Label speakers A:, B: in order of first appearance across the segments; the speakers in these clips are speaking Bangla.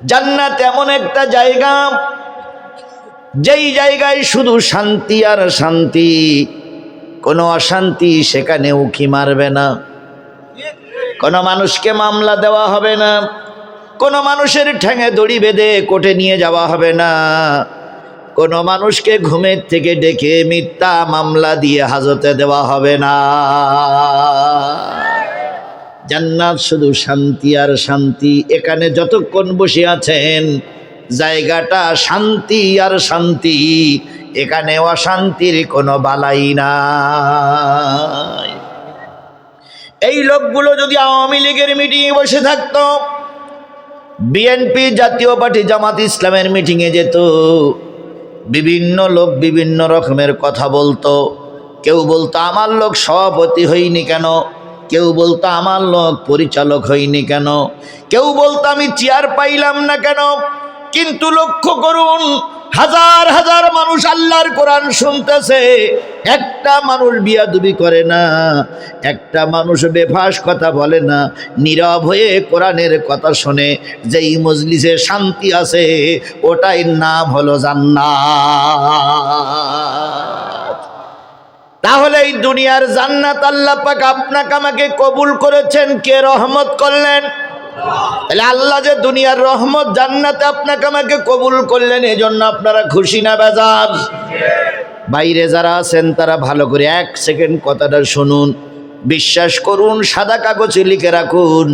A: জান্নাত এমন একটা জায়গা, যেই জায়গায় শুধু শান্তি আর শান্তি, কোনো অশান্তি সেখানে উকি মারবে না। কোনো মানুষকে মামলা দেওয়া হবে না, কোনো মানুষের ঠ্যাঙে দড়ি বেঁধে কোর্টে নিয়ে যাওয়া হবে না। কোনো মানুষকে ঘুমের থেকে ডেকে মিথ্যা মামলা দিয়ে হাজতে দেওয়া হবে না। জান্নাত শুধু শান্তি আর শান্তি। এখানে যতক্ষণ বসে আছেন, জায়গাটা শান্তি আর শান্তি। এখানে অশান্তির কোনো বালাই নাই। এই লোকগুলো যদি আওয়ামী লীগের মিটিংয়ে বসে থাকত, বিএনপি জাতীয় পার্টি জামাত ইসলামের মিটিংয়ে যেত, বিভিন্ন লোক বিভিন্ন রকমের কথা বলতো। কেউ বলতো, আমার লোক সভাপতি হইনি কেন? কেউ বলতো, আমার লোক পরিচালক হইনি কেন? কেউ বলতো, আমি চেয়ার পাইলাম না কেন? কিন্তু লক্ষ্য করুন, হাজার হাজার মানুষ আল্লাহর কোরআন শুনতেছে। একটা মানুষ বিয়াদুবি করে না, একটা মানুষ বেফাস কথা বলে না, নীরব হয়ে কোরআনের কথা শোনে। যেই মজলিসে শান্তি আছে, ওটাই নাম হলো জান্নাত। তাহলে এই দুনিয়ার জান্নাত আল্লাহ পাক আপনাকে আমাকে কবুল করেছেন, কে রহমত করলেন? তাহলে আল্লাহ যে দুনিয়ার রহমত জান্নাতে আপনাকে আমাকে কবুল করলেন, এজন্য আপনারা খুশি না বেজার? বাইরে যারা আছেন, তারা ভালো করে এক সেকেন্ড কথাটা শুনুন। বিশ্বাস করুন, সাদা কাগজে লিখে রাখুন,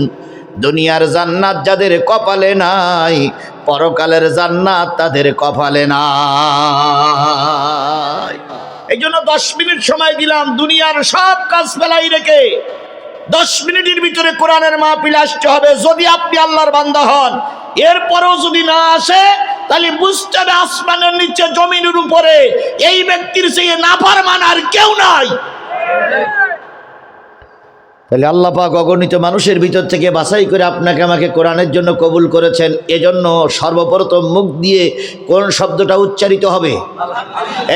A: দুনিয়ার জান্নাত যাদের কপালে নাই, পরকালের জান্নাত তাদের কপালে নাই। এই জন্য দশ মিনিট সময় দিলাম দুনিয়ার সব কাজ ফেলাই রেখে। দশ মিনিটের ভিতরে কোরআনের মাহফিল আসতে হবে। যদি আপনি আল্লাহর বান্দা হন, এরপরেও যদি না আসে, তাহলে বুঝতে হবে আসমানের নিচে জমিনের উপরে এই ব্যক্তির সেই নাফারমান আর কেউ নাই। তাহলে আল্লাহ পাক অগণিত মানুষের ভিতর থেকে বাছাই করে আপনাকে আমাকে কোরআনের জন্য কবুল করেছেন। এজন্য সর্বপ্রথম মুখ দিয়ে কোন শব্দটা উচ্চারিত হবে?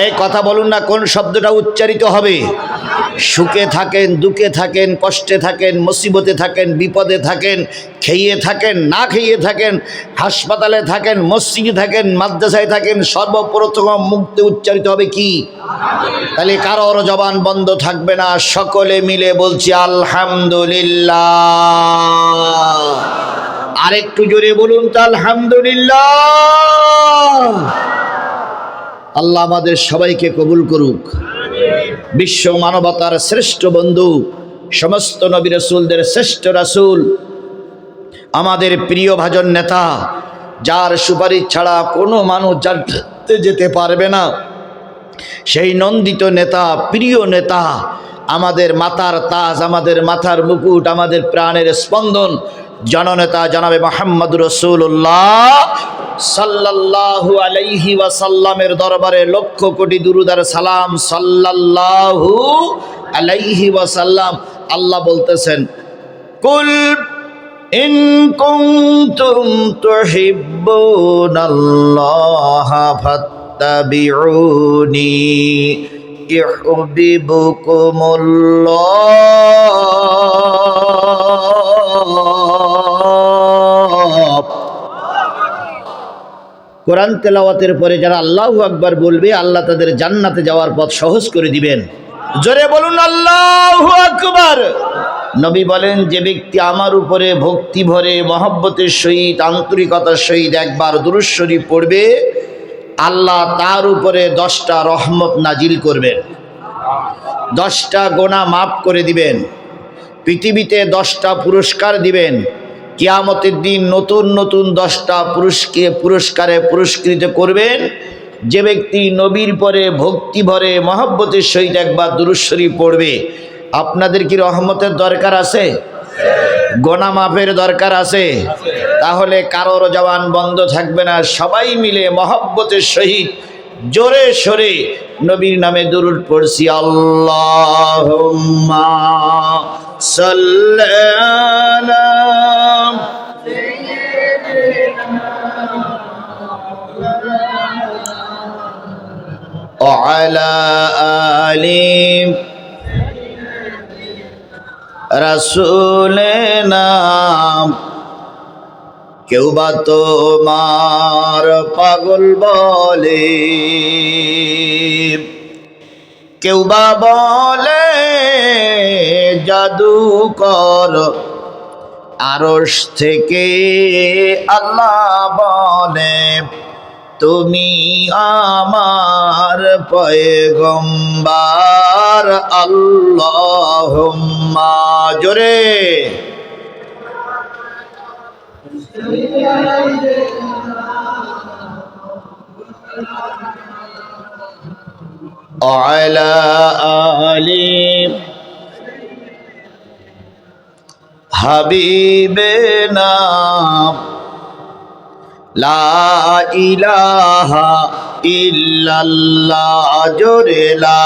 A: এই কথা বলুন না, কোন শব্দটা উচ্চারিত হবে? সুখে থাকেন, দুঃখে থাকেন, কষ্টে থাকেন, মুসিবতে থাকেন, বিপদে থাকেন, খেয়ে থাকেন, না খেয়ে থাকেন, হাসপাতালে থাকেন, মসজিদে থাকেন, মাদ্রাসায় থাকেন, সর্বপ্রথম মুক্তি উচ্চারিত হবে কি? তাহলে কারোর জবান বন্ধ থাকবে না, সকলে মিলে বলছি আলহামদুলিল্লাহ। আরেকটু জোরে বলুন তো আলহামদুলিল্লাহ। আল্লাহ আমাদের সবাইকে কবুল করুক। বিশ্ব মানবতার শ্রেষ্ঠ বন্ধু, সমস্ত নবী রসুলদের শ্রেষ্ঠ রাসুল, আমাদের প্রিয় ভাজন নেতা, যার সুপারিশ ছাড়া কোনো মানুষ জানতে যেতে পারবে না। সেই নন্দিত নেতা, প্রিয় নেতা, আমাদের মাথার তাজ, আমাদের মাথার মুকুট, আমাদের প্রাণের স্পন্দন জননেতা জানাবে মোহাম্মদ রসুল্লাহ সাল্লাল্লাহু আলাইহি ওয়াসাল্লামের দরবারে লক্ষ কোটি দুরুদার সালাম সাল্লাল্লাহু আলাইহি ওয়াসাল্লাম। আল্লাহ বলতেছেন, কুল ইন কুনতুম তুহিব্বুনাল্লাহা ফাত্তাবিউনি ইউহিব্বুকুমুল্লাহ কোরআন তেলাওয়াতের পরে যারা আল্লাহু আকবার বলবে, আল্লাহ তাদের জান্নাতে যাওয়ার পথ সহজ করে দিবেন। জোরে বলুন, আল্লাহু আকবার! নবী বলেন, যে ব্যক্তি আমার উপরে ভক্তি ভরে, মহব্বতের সহিত, আন্তরিকতার সহিত একবার দুরুশ্বরী পড়বে, আল্লাহ তার উপরে দশটা রহমত নাজিল করবেন। দশটা গোনা মাফ করে দিবেন। পৃথিবীতে দশটা পুরস্কার দিবেন। কিয়ামতের দিন নতুন নতুন দশটা পুরস্কে পুরস্কারে পুরস্কৃত করবেন। যে ব্যক্তি নবীর পরে, ভক্তি ভরে, মহব্বতের সহিত একবার দুরুশ্বরী পড়বে, আপনাদের কি রহমতের দরকার আছে? গোনা মাফের দরকার আছে? তাহলে কারোর জবান বন্ধ থাকবে না। সবাই মিলে মহব্বতের সহিত জোরে সরে নবীর নামে দুরুদ পড়ছি। আল্লাহ সাল্লাম وعلى آل رسولنا কেউ বা তোমার পাগল বলে কেউ বা বলে জাদুকর আরস থেকে আল্লাহ বলে তুমি আমার পয়গম্বার আল্লাহ জোরে وعلى آل হাবিবে নাম লা ইলাহা ইল্লাল্লাহ, জোরে লা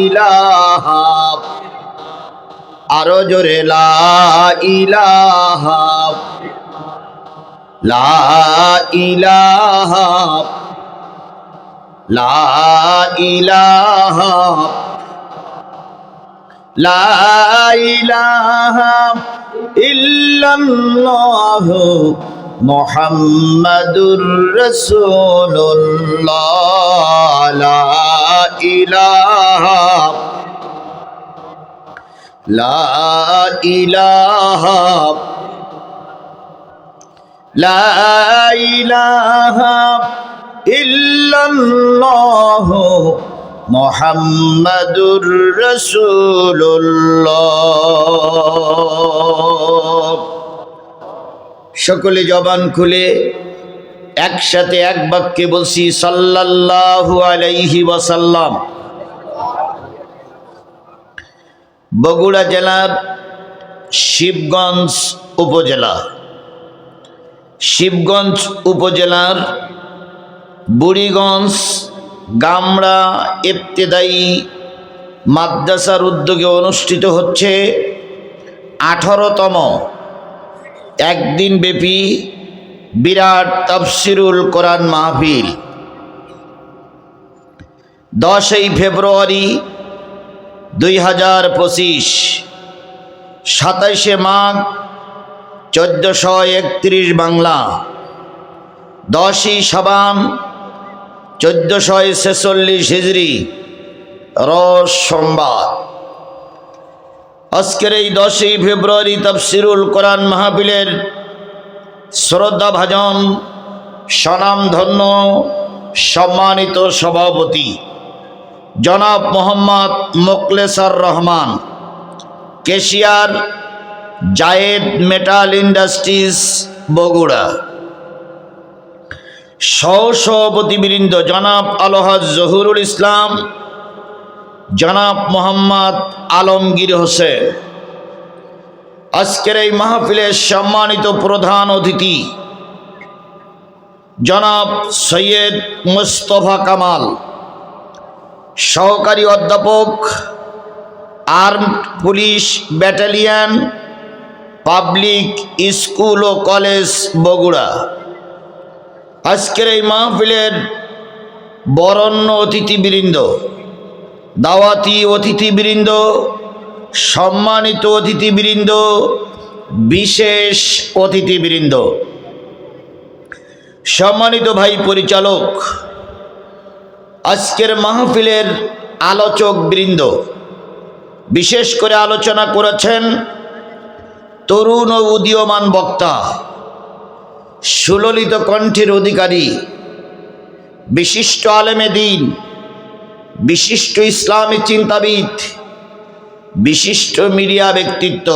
A: ইলাহা, আরও জোরে লা ইলাহা লা ইলাহা লা ইলাহা লা ইলাহা ইল্লাল্লাহ মুহাম্মাদুর রাসূলুল্লাহ লা ইলাহা লা ইলাহা লা ইলাহা ইল্লাল্লাহ মুহাম্মাদুর রাসূলুল্লাহ। সকলে জবান খুলে একসাথে এক বাক্যে বলছি, সাল্লাল্লাহু আলাইহি ওয়াসাল্লাম। বগুড়া জেলার শিবগঞ্জ উপজেলা। শিবগঞ্জ উপজেলার বুড়িগঞ্জ গামড়া ইবতেদায়ী মাদ্রাসার উদ্যোগে অনুষ্ঠিত হচ্ছে আঠারোতম একদিন ব্যাপী বিরাট তফসিরুল কোরআন মাহফিল। দশই ফেব্রুয়ারি দুই হাজার পঁচিশ সাতাইশে মাঘ চোদ্দশো একত্রিশ বাংলা। দশই সাবান চোদ্দশো ছেচল্লিশ হিজড়ি রস সোমবার আজকের এই দশই ফেব্রুয়ারি তফসিরুল কোরআন মাহফিলের শ্রদ্ধা ভাজন স্বনামধন্য, সম্মানিত সভাপতি, জনাব Mohammad Mokhlesar Rahman, cashier Zayed metal industries Bogura. সহসভাপতিবৃন্দ জনাব আলহাজ জহুরুল ইসলাম, জনাব মোহাম্মদ আলমগীর হোসেন। আজকের এই মাহফিলের সম্মানিত প্রধান অতিথি, জনাব সৈয়দ মুস্তফা কামাল, সহকারী অধ্যাপক, armed police battalion, public school ও কলেজ বগুড়া। আজকের এই মাহফিলের বরণ্য অতিথিবৃন্দ, দাওয়াতি অতিথিবৃন্দ, সম্মানিত অতিথিবৃন্দ, বিশেষ অতিথিবৃন্দ, সম্মানিত ভাই পরিচালক, আজকের মাহফিলের আলোচক বৃন্দ, বিশেষ করে আলোচনা করেছেন তরুণ ও উদীয়মান বক্তা সুললিত কণ্ঠের অধিকারী, বিশিষ্ট আলেমে দিন, বিশিষ্ট ইসলামী চিন্তাবিদ, বিশিষ্ট মিডিয়া ব্যক্তিত্ব,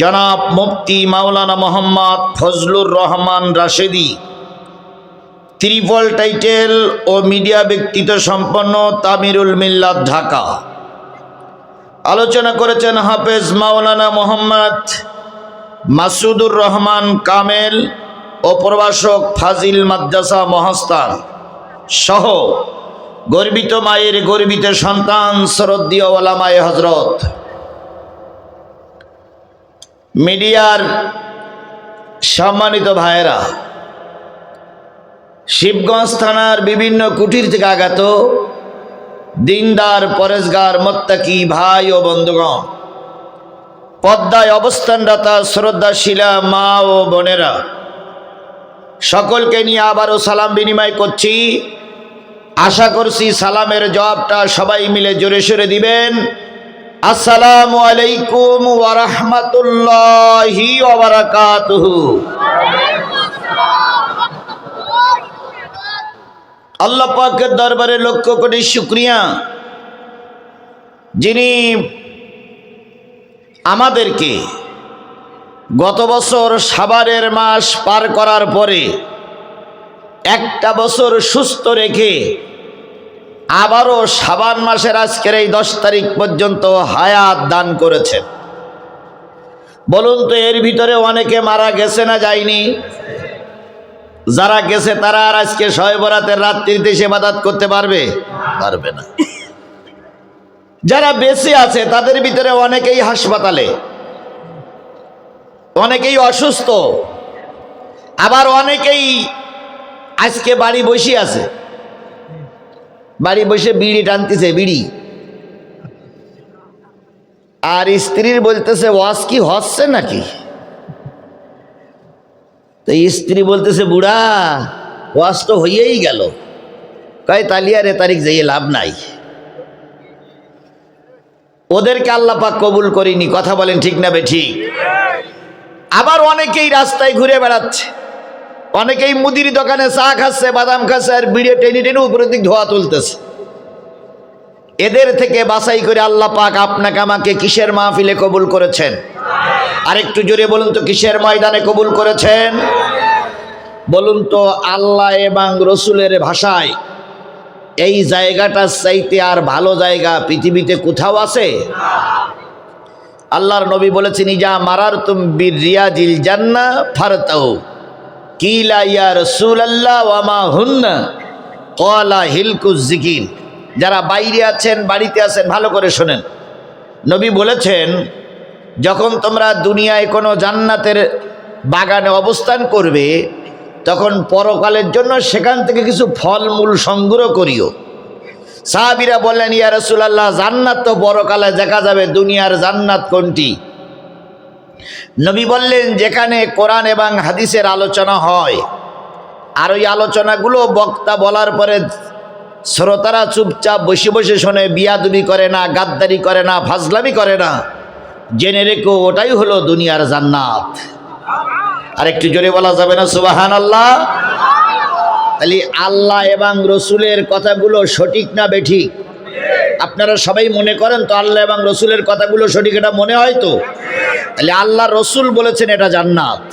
A: জনাব মুফতি মাওলানা মোহাম্মদ ফজলুর রহমান রাশেদি। ত্রিপল টাইটেল ও মিডিয়া ব্যক্তিত্ব সম্পন্ন তামিরুল মিল্লাত ঢাকা। আলোচনা করেছেন হাফেজ মাওলানা মোহাম্মদ মাসুদুর রহমান কামেল। ও প্রভাষক ফাজিল মাদ্রাসা মহাস্তান সহ গর্বিত মায়ের গর্বিত সন্তান শরদ্দীয় ওলামায় হজরত মিডিয়ার সম্মানিত ভাইয়েরা, শিবগঞ্জ থানার বিভিন্ন কুটির থেকে আগত দিনদার, পরেশগার, মত্তাকি ভাই ও বন্ধুগণ, পদ্মায় অবস্থানরত শ্রদ্ধাশীলা মা ও বোনেরা সকলকে নিয়ে আবারও সালাম বিনিময় করছি। আশা করছি সালামের জবাবটা সবাই মিলে জোরে সোরে দিবেন। আসসালামু আলাইকুম ওয়ারহমতুল্লাহি ওবারাকাতুহু আল্লাহ পাকের দরবারে লক্ষ কোটি শুক্রিয়া। যিনি আমাদেরকে গত বছর সাবারের মাস পার করার পরে একটা বছর সুস্থ রেখে আবারও সাবান মাসের আজকের এই দশ তারিখ পর্যন্ত হায়াত দান করেছেন বলুন তো এর ভিতরে অনেকে মারা গেছে না যায়নি? যারা গেছে তারা আর আজকে বরাতের রাত্রিতে সেবাদাত করতে পারবে? পারবে না। যারা বেঁচে আছে তাদের ভিতরে অনেকেই হাসপাতালে। অনেকেই অসুস্থ, আবার অনেকেই আজকে বাড়ি বসে আছে। বাড়ি বসে বিড়ি টানতেছে, বিড়ি। আর স্ত্রীর বলতেছে, ওয়াজ কি হচ্ছে নাকি? তো স্ত্রী বলতেছে, বুড়া, ওয়াজ তো হইয়েই গেল। কয় তালিয়ার এ তারিখ যাইয়ে লাভ নাই। ওদেরকে আল্লাহ পাক কবুল করিনি। কথা বলেন ঠিক না বে ঠিক? আবার অনেকেই রাস্তায় ঘুরে বেড়াচ্ছে। অনেকেই মুদির দোকানে চা খাচ্ছে, বাদাম খাচ্ছে আর বিড়ে টেনে টেনে উপরের দিক ধোয়া তুলতেছে। এদের থেকে বাছাই করে আল্লাহ পাক আপনাকে আমাকে কিসের মাহফিলে কবুল করেছেন? আরেকটু জোরে বলুন তো, কিসের ময়দানে কবুল করেছেন? বলুন তো, আল্লাহ এবং রসুলের ভাষায় এই জায়গাটার চাইতে আর ভালো জায়গা পৃথিবীতে কোথাও আছে? আল্লাহর নবী বলেছেন, ইজা মারার তুম রিয়াজিল জান্না ইয়া রসুল আল্লাহ ওয়ামা হুন্না? কলা যারা বাইরে আছেন, বাড়িতে আছেন, ভালো করে শোনেন। নবী বলেছেন, যখন তোমরা দুনিয়ায় কোনো জান্নাতের বাগানে অবস্থান করবে, তখন পরকালের জন্য সেখান থেকে কিছু ফলমূল সংগ্রহ করিও। সাহাবিরা বললেন, ইয়া রসুলাল্লাহ, জান্নাত তো পরকালে দেখা যাবে, দুনিয়ার জান্নাত কোনটি? নবী বললেন, যেখানে কোরআন এবং হাদিসের আলোচনা হয়। আর ওই আলোচনাগুলো বক্তা বলার পরে শ্রোতারা চুপচাপ বসে বসে শোনে, বিয়াদুবি করে না, গাদ্দারি করে না, ফাজলামি করে না। জেনে রেখো, ওটাই হলো দুনিয়ার জান্নাত। আর একটু জোরে বলা যাবে না সুবাহান আল্লাহ তাহলে আল্লাহ এবং রসুলের কথাগুলো সঠিক না বেঠিক আপনারা সবাই মনে করেন তো আল্লাহ এবং রসুলের কথাগুলো সঠিক, এটা মনে হয় তো? তাহলে আল্লাহ রসুল বলেছেন এটা জান্নাত।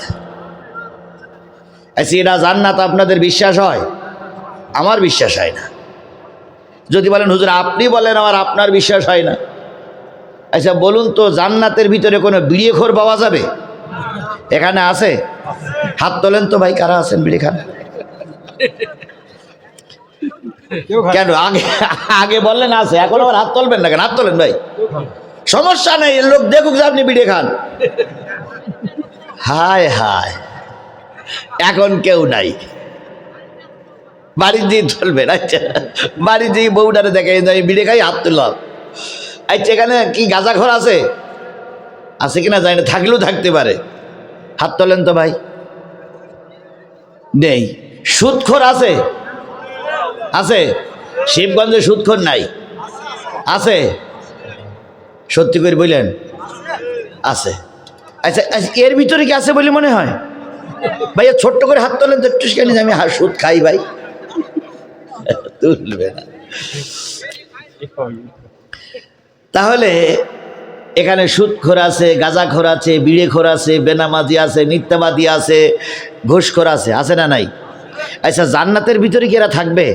A: আচ্ছা এটা জান্নাত, আপনাদের বিশ্বাস হয়? আমার বিশ্বাস হয় না। যদি বলেন, হুজুর, আপনি বলেন, আমার আপনার বিশ্বাস হয় না। আচ্ছা বলুন তো, জান্নাতের ভিতরে কোনো বিড়িয়ে খোর পাওয়া যাবে? এখানে আছে? হাত তোলেন তো ভাই, কারা আছেন বিড়ি কেন? আগে আগে বললেন আছে, এখন আবার হাত তুলবেন না কেন? হাত তোলেন ভাই। সমস্যা নেই, লোক দেখুক যে আপনি বিড়ি খান। হায় হায়, এখন কেউ নাই। বাড়ি দিয়ে চলবেন আচ্ছা। বাড়ি দিয়ে বউটারে দেখে আমি বিড়ি খাই, হাত তুললাম আচ্ছা এখানে কি গাঁজা ঘর আছে? আছে কিনা জানি না, থাকলেও থাকতে পারে। হাত তোলেন তো ভাই। নেই। সুদখোর আছে? আছে। শিবগঞ্জে সুদখোর নাই। আছে। সত্যি করে বললেন আছে। আচ্ছা আচ্ছা এর ভিতরে কি আছে বলে মনে হয়? ভাইয়া, ছোট্ট করে হাত তোলেন তো একটু আমি হা সুদ খাই ভাই। তুলবে না। তাহলে এখানে সুদখোর আছে গাঁজা গাঁজাখোর আছে, বিড়েখোর আছে, বেনামাজি আছে, মিথ্যাবাদী আছে, ঘুষখোর আছে আছে না নাই? আচ্ছা জান্নাতের ভিতরে কি এরা থাকবে?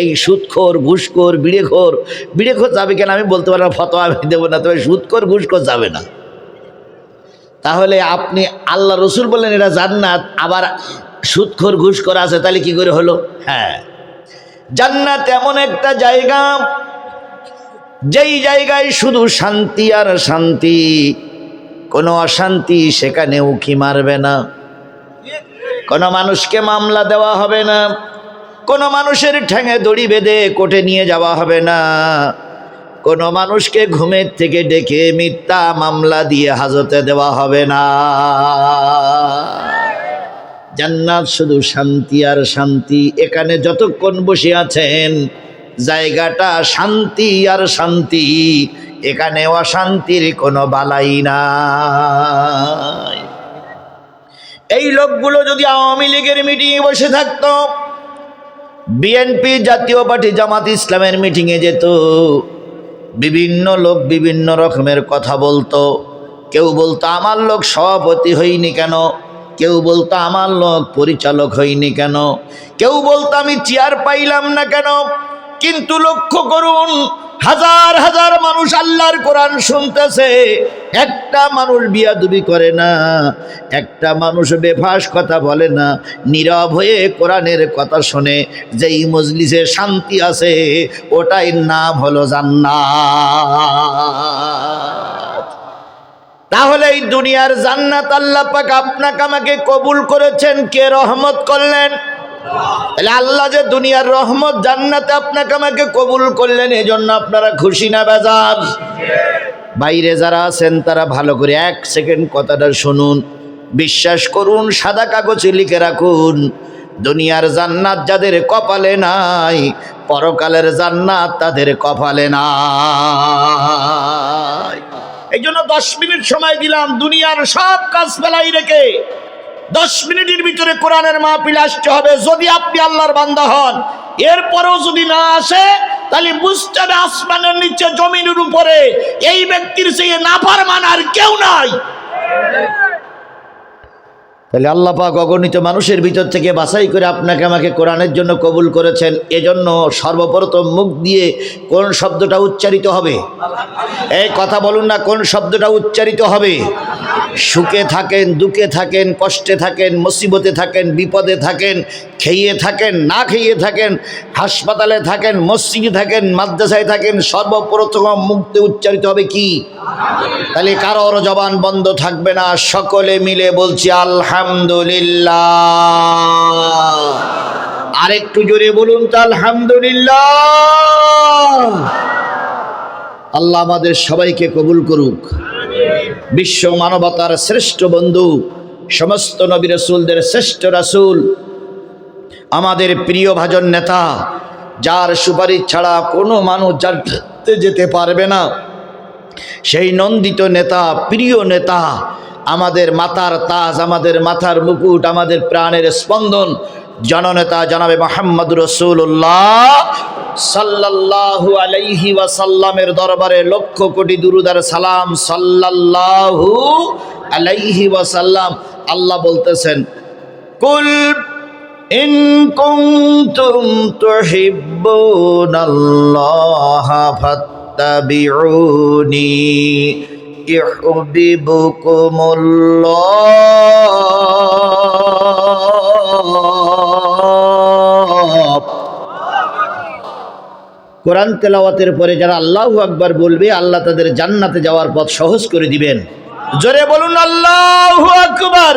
A: এই সুদখোর, ঘুষখোর, বিড়েখোর বিড়েখোর যাবে কেন? আমি বলতে পারব ফতোয়া আমি দেবো না, তবে সুদখোর, ঘুষখোর যাবে না। তাহলে আপনি আল্লাহ রসুল বললেন এটা জান্নাত, আবার সুদখোর, ঘুষখোর আছে, তাহলে কি করে হলো? হ্যাঁ। জান্নাত এমন একটা জায়গা, যেই জায়গায় শুধু শান্তি আর শান্তি, কোনো অশান্তি সেখানে উকি মারবে না। কোনো মানুষকে মামলা দেওয়া হবে না। কোনো মানুষের ঠ্যাঙে দড়ি বেঁধে কোর্টে নিয়ে যাওয়া হবে না। কোনো মানুষকে ঘুমের থেকে ডেকে মিথ্যা মামলা দিয়ে হাজতে দেওয়া হবে না। জান্নাত শুধু শান্তি আর শান্তি। এখানে যতক্ষণ বসে আছেন, জায়গাটা শান্তি আর শান্তি। এখানে অশান্তির কোনো বালাই নাই। এই লোকগুলো যদি আওয়ামী লীগের মিটিংয়ে বসে থাকতো, বিএনপি জাতীয় পার্টি জামাত ইসলামের মিটিংয়ে যেত, বিভিন্ন লোক বিভিন্ন রকমের কথা বলতো। কেউ বলতো, আমার লোক সভাপতি হইনি কেন? কেউ বলতো, আমার লোক পরিচালক হইনি কেন? কেউ বলতো, আমি চেয়ার পাইলাম না কেন? কিন্তু লক্ষ্য করুন হাজার হাজার মানুষ আল্লাহর কোরআন শুনতেছে। একটা মানুষ বিয়াদুবি করে না, একটা মানুষ বেফাস কথা বলে না, নীরব হয়ে কোরআনের কথা শোনে, যেই মজলিসে শান্তি আছে, ওটাই নাম হলো জান্নাত। তাহলে এই দুনিয়ার জান্নাত আল্লাহ পাক আপনাকে আমাকে কবুল করেছেন, কে রহমত করলেন? তাহলে আল্লাহ যে দুনিয়ার রহমত জান্নাতে আপনাকে আমাকে কবুল করলেন, এজন্য আপনারা খুশি না বেজার? বাইরে যারা আছেন, তারা ভালো করে এক সেকেন্ড কথাটা শুনুন। বিশ্বাস করুন, সাদা কাগজে লিখে রাখুন, দুনিয়ার জান্নাত যাদের কপালে নাই, পরকালের জান্নাত তাদের কপালে নাই। এই জন্য দশ মিনিট সময় দিলাম, দুনিয়ার সব কাজ ফেলাই রেখে। দশ মিনিটের ভিতরে কোরআনের মাহফিল আসতে হবে। যদি আপনি আল্লাহর বান্দা হন, এরপরেও যদি না আসে, তাহলে বুঝতে হবে আসমানের নিচে, জমিনের উপরে এই ব্যক্তির সেই নাফার মান আর কেউ নাই। তাহলে আল্লাহ পাক অগণিত মানুষের ভিতর থেকে বাছাই করে আপনাকে আমাকে কোরআনের জন্য কবুল করেছেন। এজন্য সর্বপ্রথম মুখ দিয়ে কোন শব্দটা উচ্চারিত হবে? এই কথা বলুন না, কোন শব্দটা উচ্চারিত হবে? সুখে থাকেন, দুঃখে থাকেন, কষ্টে থাকেন, মুসিবতে থাকেন, বিপদে থাকেন, খেয়ে থাকেন, না খেয়ে থাকেন, হাসপাতালে থাকেন, মসজিদে থাকেন, মাদ্রাসায় থাকেন, সর্বপ্রথম মুক্তি উচ্চারিত হবে কি? তাহলে কারোর জবান বন্ধ থাকবে না, সকলে মিলে বলছি আলহামদুলিল্লাহ। আরেকটু জোরে বলুন তো আলহামদুলিল্লাহ। আল্লাহ আমাদের সবাইকে কবুল করুক। বিশ্ব মানবতার শ্রেষ্ঠ বন্ধু, সমস্ত নবী রসুলদের শ্রেষ্ঠ রাসুল, আমাদের প্রিয় ভাজন নেতা, যার সুপারিশ ছাড়া কোনো মানুষ জানতে যেতে পারবে না। সেই নন্দিত নেতা, প্রিয় নেতা, আমাদের মাথার তাজ, আমাদের মাথার মুকুট, আমাদের প্রাণের স্পন্দন জননেতা জনাবে মোহাম্মদ রসুল্লাহ সাল্লাল্লাহু আলাইহি ওয়াসাল্লামের দরবারে লক্ষ কোটি দুরুদার সালাম সাল্লাল্লাহু আলাইহি ওয়াসাল্লাম। আল্লাহ বলতেছেন, কুল ইন কুনতুম তুহিব্বুনাল্লাহা কোরআন তেলাওয়াতের পরে যারা আল্লাহু আকবার বলবে, আল্লাহ তাদের জান্নাতে যাওয়ার পথ সহজ করে দিবেন। জোরে বলুন, আল্লাহ আকবার!